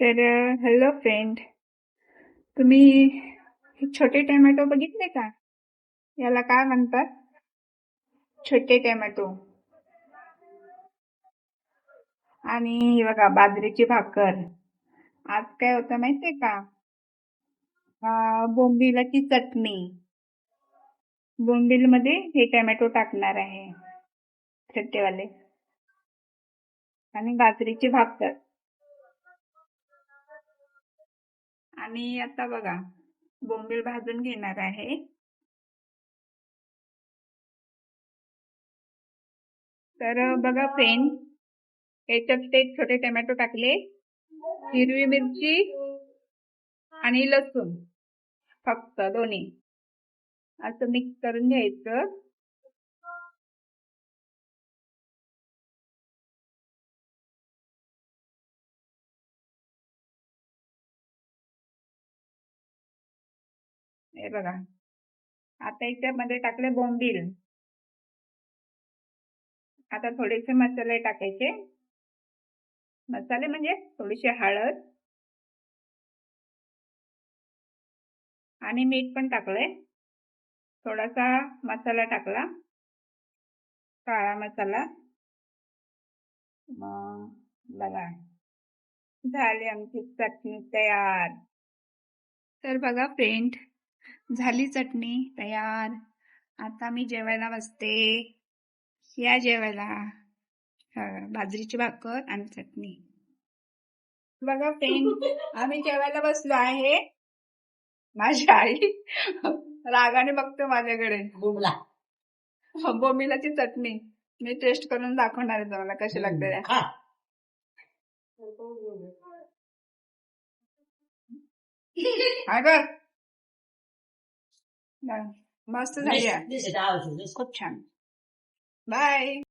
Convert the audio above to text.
तर hello friend तुम्ही हे छोटे टोमॅटो बघितले का? याला काय म्हणतात? छोटे टोमॅटो आणि हे बघा बाजरीची भाकर. आज काय होतं माहितीये का? बोंबिलाची चटणी. बोंबील मध्ये हे टोमॅटो टाकणार आहे. छोटेवाले. आणि बाजरीची भाकर. आणि आता बघा बोंबील भाजून घेणार आहे. तर बघा फ्रेंड याच्यात ते छोटे टोमॅटो टाकले हिरवी मिरची आणि लसूण फक्त दोन्ही. असं मिक्स करून घ्यायचं. हे बघा. आता याच्यामध्ये टाकले बोंबील. आता थोडेसे मसाले टाकायचे. मसाले म्हणजे थोडीशी हळद. आणि मीठ पण टाकलंय. थोडासा मसाला टाकला. काळा मसाला. मग बघा. झाली आमची चटणी तयार. तर बघा फ्रेंड झाली चटणी तयार. आता मी जेवायला बसते. या जेवायला. बाजरीची भाकर आणि चटणी. बघा फ्रेंड आम्ही जेवायला बसलो आहे. माझी आई रागाने बघतो माझ्याकडे. बुमला बोमिलाची चटणी. मी टेस्ट करून दाखवणार आहे तुम्हाला कशी लागते. ते. No. Master's idea. This is ours. Kupchang. Bye.